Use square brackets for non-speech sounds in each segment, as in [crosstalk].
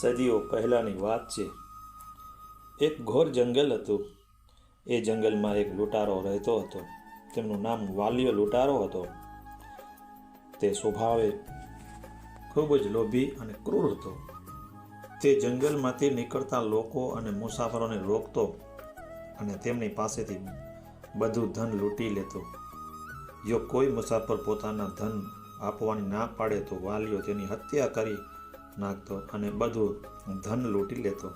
સદીઓ પહેલાંની વાત છે. એક ઘોર જંગલ હતું. એ જંગલમાં એક લૂંટારો રહેતો હતો. તેમનું નામ વાલિયો લૂંટારો હતો. તે સ્વભાવે ખૂબ જ લોભી અને ક્રૂર હતો. તે જંગલમાંથી નીકળતા લોકો અને મુસાફરોને રોકતો અને તેમની પાસેથી બધું ધન લૂંટી લેતો. જો કોઈ મુસાફર પોતાના ધન આપવાની ના પાડે તો વાલીઓ તેની હત્યા કરી નાખતો અને બધું ધન લૂંટી લેતો.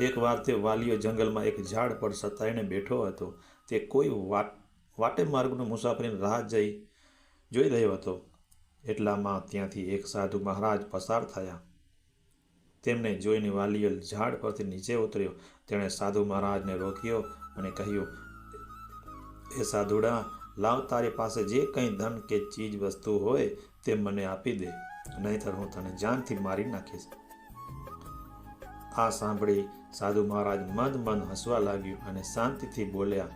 એકવાર તે વાલીઓ જંગલમાં એક ઝાડ પર સતાઈને બેઠો હતો. તે કોઈ વાટે માર્ગનો મુસાફરીની રાહ જઈ, જોઈ રહ્યો હતો. એટલામાં ત્યાંથી એક સાધુ મહારાજ પસાર થયા. તેમને જોઈને વાલીઓ ઝાડ પરથી નીચે ઉતર્યો. તેણે સાધુ મહારાજને રોક્યો અને કહ્યું, એ સાધુડા, લાવ તારી પાસે જે કંઈ ધન કે ચીજ વસ્તુ હોય તે મને આપી દે, નહીતર હું તને જાનથી મારી નાખીશ. આ સાંભળી સાધુ મહારાજ મદ મદ હસવા લાગ્યું અને શાંતિથી બોલ્યા,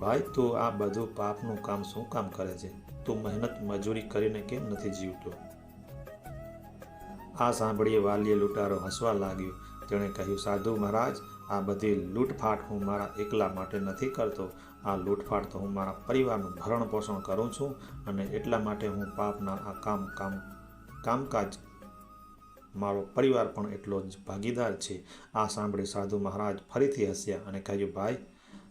ભાઈ, તું આ બધું પાપનું કામ શું કામ કરે છે? તું મહેનત મજૂરી કરીને કેમ નથી જીવતો? આ સાંભળીએ વાલીએ લૂંટારો હસવા લાગ્યો. તેણે કહ્યું, સાધુ મહારાજ, આ બધી લૂંટફાટ હું મારા એકલા માટે નથી કરતો. આ લૂંટફાટ તો હું મારા પરિવારનું ભરણ પોષણ કરું છું અને એટલા માટે હું પાપના આ કામ કામ કામકાજ મારો પરિવાર પણ એટલો જ ભાગીદાર છે. આ સાંભળી સાધુ મહારાજ ફરીથી હસ્યા અને કહ્યું, ભાઈ,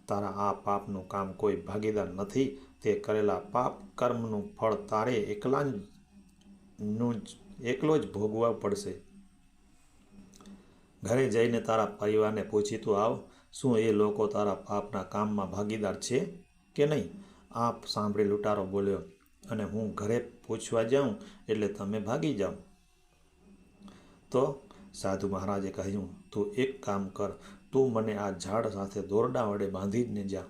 તારા આ પાપનું કામ કોઈ ભાગીદાર નથી. તે કરેલા પાપ કર્મનું ફળ તારે એકલા નું જ, એકલો જ ભોગવવા પડશે. ઘરે જઈને તારા પરિવારને પૂછી તું આવ. શું એ લોકો તારા પાપના કામમાં ભાગીદાર છે કે નહીં? આપ સાંભળી લૂંટારો બોલ્યો, અને હું ઘરે પૂછવા જાઉં એટલે તમે ભાગી જાઓ. તો સાધુ મહારાજે કહ્યું, તું એક કામ કર, તું મને આ ઝાડ સાથે દોરડા વડે બાંધી જ ને જા.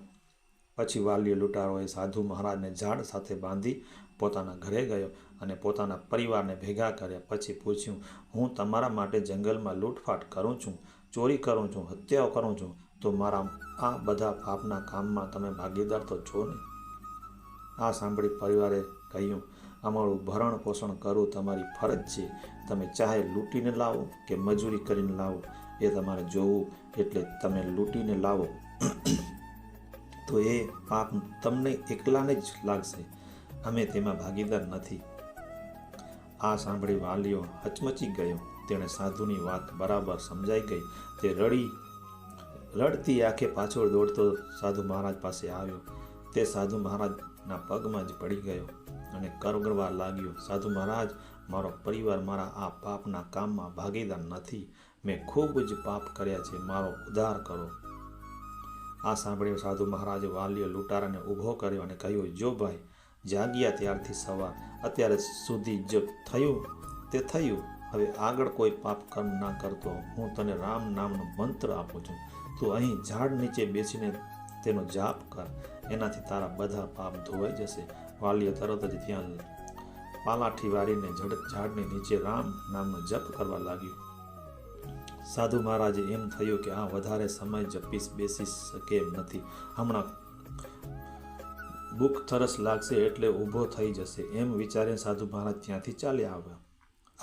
પછી વાલીઓ લૂંટારોએ સાધુ મહારાજને ઝાડ સાથે બાંધી પોતાના ઘરે ગયો અને પોતાના પરિવારને ભેગા કર્યા. પછી પૂછ્યું, હું તમારા માટે જંગલમાં લૂંટફાટ કરું છું, ચોરી કરું છું, હત્યાઓ કરું છું તો મારા આ બધા પાપના કામમાં તમે ભાગીદાર તો છો ને? આ સાંભળી પરિવારે કહ્યું, અમારું ભરણ પોષણ કરવું તમારી ફરજ છે. તમે ચાહે લૂંટીને લાવો કે મજૂરી કરીને લાવો, એ તમારે જોવું એટલે તમે લૂંટીને લાવો. [clears throat] તો એ પાપ તમને એકલાને જ લાગશે. અમે તેમાં ભાગીદાર નથી. આ સાંભળી વાલીઓ હચમચી ગયો. તેણે સાધુની વાત બરાબર સમજાઈ ગઈ. તે રડી રડતી આંખે પાછળ દોડતો સાધુ મહારાજ પાસે આવ્યો. તે સાધુ મહારાજના પગમાં જ પડી ગયો અને કરગરવા લાગ્યો, સાધુ મહારાજ, મારો પરિવાર મારા આ પાપના કામમાં ભાગીદાર નથી. મેં ખૂબ જ પાપ કર્યા છે. મારો ઉદ્ધાર કરો. આ સાંભળ્યો સાધુ મહારાજે વાલીઓ લૂંટારાને ઊભો કર્યો અને કહ્યું, જો ભાઈ, જાગ્યા ત્યારથી સવાર. અત્યારે સુધી જ થયું, તે થયું. હવે આગળ કોઈ પાપ કર્મ ના કરતો હું તને રામ નામનો મંત્ર આપું છું. તું અહીં ઝાડ નીચે બેસીને તેનો જાપ કર. એનાથી તારા બધા પાપ ધોવાઈ જશે. વાલીઓ તરત જ ત્યાં પાલાઠી વારીને ઝડ, ઝાડની નીચે રામ નામનો જપ કરવા લાગ્યો. સાધુ મહારાજે એમ થયું કે આ વધારે સમય જપીશ બેસી શકે એમ નથી. હમણાં ભૂખ તરસ લાગશે એટલે ઊભો થઈ જશે. એમ વિચારીને સાધુ મહારાજ ત્યાંથી ચાલ્યા આવ્યા.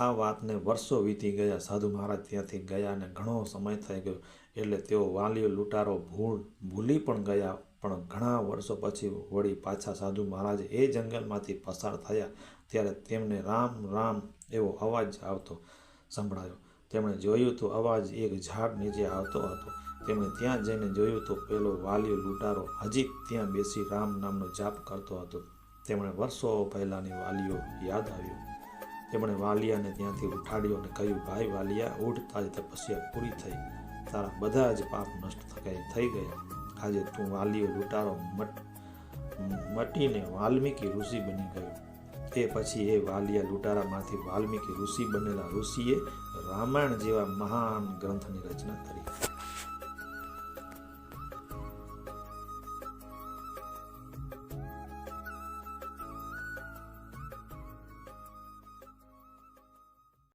આ વાતને વર્ષો વીતી ગયા. સાધુ મહારાજ ત્યાંથી ગયા અને ઘણો સમય થઈ ગયો. એટલે તેઓ વાલીઓ લૂંટારો ભૂલ ભૂલી પણ ગયા, પણ ઘણા વર્ષો પછી વળી પાછા સાધુ મહારાજ એ જંગલમાંથી પસાર થયા ત્યારે તેમને રામ રામ એવો અવાજ આવતો સંભળાયો. તેમણે જોયું તો અવાજ એક ઝાડ નીચે આવતો હતો. તેમણે ત્યાં જઈને જોયું તો પેલો વાલીઓ લૂંટારો હજી ત્યાં બેસી રામ નામનો જાપ કરતો હતો. તેમણે વર્ષો પહેલાંની વાલીઓ યાદ આવ્યો. તેમણે વાલિયાને ત્યાંથી ઉઠાડ્યો અને કહ્યું, ભાઈ વાલિયા, ઉઠતા જ તપસ્યા પૂરી થઈ. તારા બધા જ પાપ નષ્ટ થઈ થઈ ગયા. આજે તું વાલીઓ લૂંટારો મટ, મટીને વાલ્મીકી ઋષિ બની ગયો. એ પછી એ વાલિયા લૂંટારામાંથી વાલ્મીકી ઋષિ બનેલા ઋષિએ રામાયણ જેવા મહાન ગ્રંથની રચના કરી.